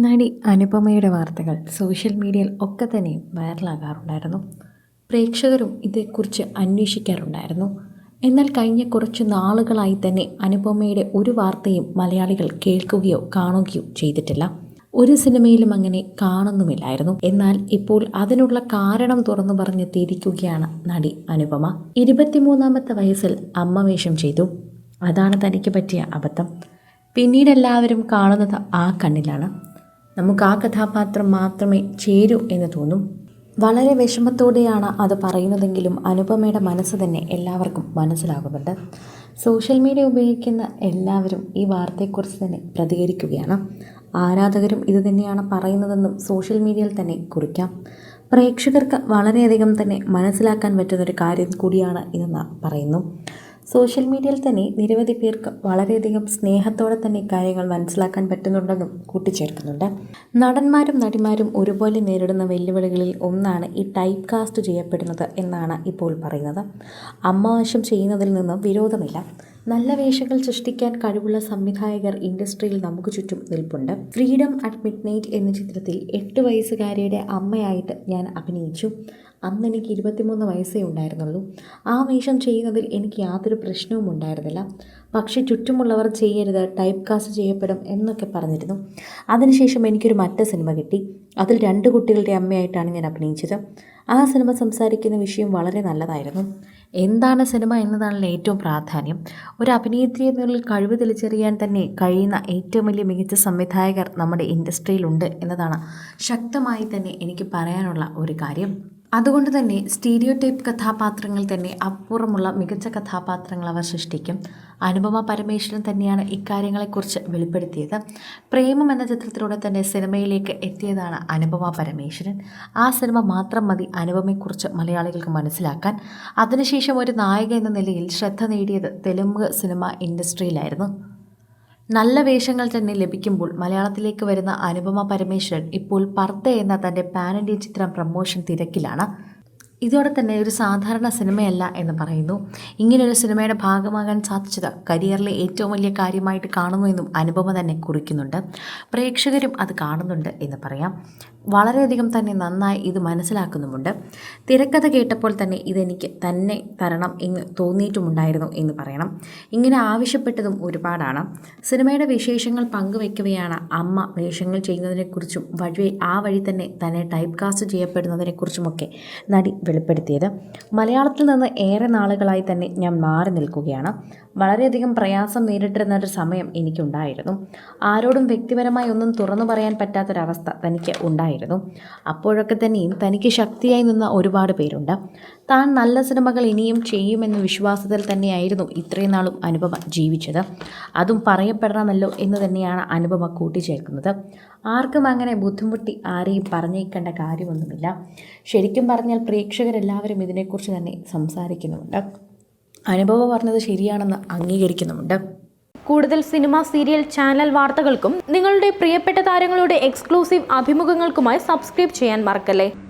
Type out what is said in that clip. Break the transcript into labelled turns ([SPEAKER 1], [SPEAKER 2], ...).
[SPEAKER 1] നടി അനുപമയുടെ വാർത്തകൾ സോഷ്യൽ മീഡിയയിൽ ഒക്കെ തന്നെ വൈറലാകാറുണ്ടായിരുന്നു. പ്രേക്ഷകരും ഇതേക്കുറിച്ച് അന്വേഷിക്കാറുണ്ടായിരുന്നു. എന്നാൽ കഴിഞ്ഞ കുറച്ച് നാളുകളായി തന്നെ അനുപമയുടെ ഒരു വാർത്തയും മലയാളികൾ കേൾക്കുകയോ കാണുകയോ ചെയ്തിട്ടില്ല. ഒരു സിനിമയിലും അങ്ങനെ കാണുന്നുമില്ലായിരുന്നു. എന്നാൽ ഇപ്പോൾ അതിനുള്ള കാരണം തുറന്നു പറഞ്ഞെത്തിയിരിക്കുകയാണ് നടി അനുപമ. ഇരുപത്തിമൂന്നാമത്തെ വയസ്സിൽ അമ്മ വേഷം ചെയ്തു. അതാണ് തനിക്ക് പറ്റിയ അബദ്ധം. പിന്നീട് എല്ലാവരും കാണുന്നത് ആ കണ്ണിലാണ്. നമുക്ക് ആ കഥാപാത്രം മാത്രമേ ചേരൂ എന്ന് തോന്നും. വളരെ വിഷമത്തോടെയാണ് അത് പറയുന്നതെങ്കിലും അനുപമയുടെ മനസ്സ് തന്നെ എല്ലാവർക്കും മനസ്സിലാകുന്നുണ്ട്. സോഷ്യൽ മീഡിയ ഉപയോഗിക്കുന്ന എല്ലാവരും ഈ വാർത്തയെക്കുറിച്ച് തന്നെ പ്രതികരിക്കുകയാണ്. ആരാധകരും ഇത് തന്നെയാണ് പറയുന്നതെന്നും സോഷ്യൽ മീഡിയയിൽ തന്നെ കുറിക്കാം. പ്രേക്ഷകർക്ക് വളരെയധികം തന്നെ മനസ്സിലാക്കാൻ പറ്റുന്നൊരു കാര്യം കൂടിയാണ് ഇതെന്ന് പറയുന്നു. സോഷ്യൽ മീഡിയയിൽ തന്നെ നിരവധി പേർക്ക് വളരെയധികം സ്നേഹത്തോടെ തന്നെ കാര്യങ്ങൾ മനസ്സിലാക്കാൻ പറ്റുന്നുണ്ടെന്നും കൂട്ടിച്ചേർക്കുന്നുണ്ട്. നടന്മാരും നടിമാരും ഒരുപോലെ നേരിടുന്ന വെല്ലുവിളികളിൽ ഒന്നാണ് ഈ ടൈപ്പ് കാസ്റ്റ് ചെയ്യപ്പെടുന്നത് എന്നാണ് ഇപ്പോൾ പറയുന്നത്. അമ്മവശം ചെയ്യുന്നതിൽ നിന്നും വിരോധമില്ല. നല്ല വേഷങ്ങൾ സൃഷ്ടിക്കാൻ കഴിവുള്ള സംവിധായകർ ഇൻഡസ്ട്രിയിൽ നമുക്ക് ചുറ്റും നിൽപ്പുണ്ട്. ഫ്രീഡം അറ്റ് മിഡ് നൈറ്റ് എന്ന ചിത്രത്തിൽ എട്ട് വയസ്സുകാരിയുടെ അമ്മയായിട്ട് ഞാൻ അഭിനയിച്ചു. അന്ന് എനിക്ക് ഇരുപത്തിമൂന്ന് വയസ്സേ ഉണ്ടായിരുന്നുള്ളൂ. ആ വേഷം ചെയ്യുന്നതിൽ എനിക്ക് യാതൊരു പ്രശ്നവും ഉണ്ടായിരുന്നില്ല. പക്ഷേ ചുറ്റുമുള്ളവർ ചെയ്യരുത് ടൈപ്പ് കാസ്റ്റ് ചെയ്യപ്പെടും എന്നൊക്കെ പറഞ്ഞിരുന്നു. അതിനുശേഷം എനിക്കൊരു മറ്റ സിനിമ കിട്ടി. അതിൽ രണ്ട് കുട്ടികളുടെ അമ്മയായിട്ടാണ് ഞാൻ അഭിനയിച്ചത്. ആ സിനിമ സംസാരിക്കുന്ന വിഷയം വളരെ നല്ലതായിരുന്നു. എന്താണ് സിനിമ എന്നതാണല്ലോ ഏറ്റവും പ്രാധാന്യം. ഒരു അഭിനേത്രി എന്നുള്ള കഴിവ് തിരിച്ചറിയാൻ തന്നെ കഴിയുന്ന ഏറ്റവും വലിയ മികച്ച സംവിധായകർ നമ്മുടെ ഇൻഡസ്ട്രിയിലുണ്ട് എന്നതാണ് ശക്തമായി തന്നെ എനിക്ക് പറയാനുള്ള ഒരു കാര്യം. അതുകൊണ്ട് തന്നെ സ്റ്റീരിയോ ടൈപ്പ് കഥാപാത്രങ്ങൾ തന്നെ അപ്പുറമുള്ള മികച്ച കഥാപാത്രങ്ങൾ അവർ സൃഷ്ടിക്കും. അനുപമ പരമേശ്വരൻ തന്നെയാണ് ഇക്കാര്യങ്ങളെക്കുറിച്ച് വെളിപ്പെടുത്തിയത്. പ്രേമം എന്ന ചിത്രത്തിലൂടെ തന്നെ സിനിമയിലേക്ക് എത്തിയതാണ് അനുപമ പരമേശ്വരൻ. ആ സിനിമ മാത്രം മതി അനുപമയെക്കുറിച്ച് മലയാളികൾക്ക് മനസ്സിലാക്കാൻ. അതിനുശേഷം ഒരു നായിക എന്ന നിലയിൽ ശ്രദ്ധ നേടിയത് തെലുങ്ക് സിനിമ ഇൻഡസ്ട്രിയിലായിരുന്നു. നല്ല വേഷങ്ങൾ തന്നെ ലഭിക്കുമ്പോൾ മലയാളത്തിലേക്ക് വരുന്ന അനുപമ പരമേശ്വരൻ ഇപ്പോൾ പർദ്ദ എന്ന തന്റെ പാൻ ഇന്ത്യൻ ചിത്രം പ്രമോഷൻ തിരക്കിലാണ്. ഇതോടെ തന്നെ ഒരു സാധാരണ സിനിമയല്ല എന്ന് പറയുന്നു. ഇങ്ങനെയൊരു സിനിമയുടെ ഭാഗമാകാൻ സാധിച്ചത് കരിയറിലെ ഏറ്റവും വലിയ കാര്യമായിട്ട് കാണുന്നു എന്നും അനുപമ തന്നെ കുറിക്കുന്നുണ്ട്. പ്രേക്ഷകരും അത് കാണുന്നുണ്ട് എന്ന് പറയാം. വളരെയധികം തന്നെ നന്നായി ഇത് മനസ്സിലാക്കുന്നുമുണ്ട്. തിരക്കഥ കേട്ടപ്പോൾ തന്നെ ഇതെനിക്ക് തന്നെ തരണം എന്ന് തോന്നിയിട്ടുമുണ്ടായിരുന്നു എന്ന് പറയണം. ഇങ്ങനെ ആവശ്യപ്പെട്ടതും ഒരുപാടാണ്. സിനിമയുടെ വിശേഷങ്ങൾ പങ്കുവെക്കുകയാണ് അമ്മ വേഷങ്ങൾ ചെയ്യുന്നതിനെക്കുറിച്ചും വഴി ആ വഴി തന്നെ തന്നെ ടൈപ്പ് കാസ്റ്റ് ചെയ്യപ്പെടുന്നതിനെക്കുറിച്ചുമൊക്കെ നടി വെളിപ്പെടുത്തിയത്. മലയാളത്തിൽ നിന്ന് ഏറെ നാളുകളായി തന്നെ ഞാൻ മാറി നിൽക്കുകയാണ്. വളരെയധികം പ്രയാസം നേരിട്ടിരുന്ന ഒരു സമയം എനിക്കുണ്ടായിരുന്നു. ആരോടും വ്യക്തിപരമായി ഒന്നും തുറന്നു പറയാൻ പറ്റാത്തൊരവസ്ഥ തനിക്ക് ഉണ്ടായിരുന്നു. അപ്പോഴൊക്കെ തന്നെയും തനിക്ക് ശക്തിയായി നിന്ന ഒരുപാട് പേരുണ്ട്. താൻ നല്ല സിനിമകൾ ഇനിയും ചെയ്യുമെന്ന വിശ്വാസത്തിൽ തന്നെയായിരുന്നു ഇത്രയും നാളും അനുപമ ജീവിച്ചത്. അതും പറയപ്പെടണമല്ലോ എന്ന് തന്നെയാണ് അനുപമ കൂട്ടിച്ചേർക്കുന്നത്. ആർക്കും അങ്ങനെ ബുദ്ധിമുട്ടി ആരെയും പറഞ്ഞേക്കേണ്ട കാര്യമൊന്നുമില്ല. ശരിക്കും പറഞ്ഞാൽ പ്രേക്ഷകരെല്ലാവരും ഇതിനെക്കുറിച്ച് തന്നെ സംസാരിക്കുന്നുമുണ്ട്. അനുഭവം പറഞ്ഞത് ശരിയാണെന്ന് അംഗീകരിക്കുന്നുമുണ്ട്.
[SPEAKER 2] കൂടുതൽ സിനിമ സീരിയൽ ചാനൽ വാർത്തകൾക്കും നിങ്ങളുടെ പ്രിയപ്പെട്ട താരങ്ങളുടെ എക്സ്ക്ലൂസീവ് അഭിമുഖങ്ങൾക്കുമായി സബ്സ്ക്രൈബ് ചെയ്യാൻ മറക്കല്ലേ?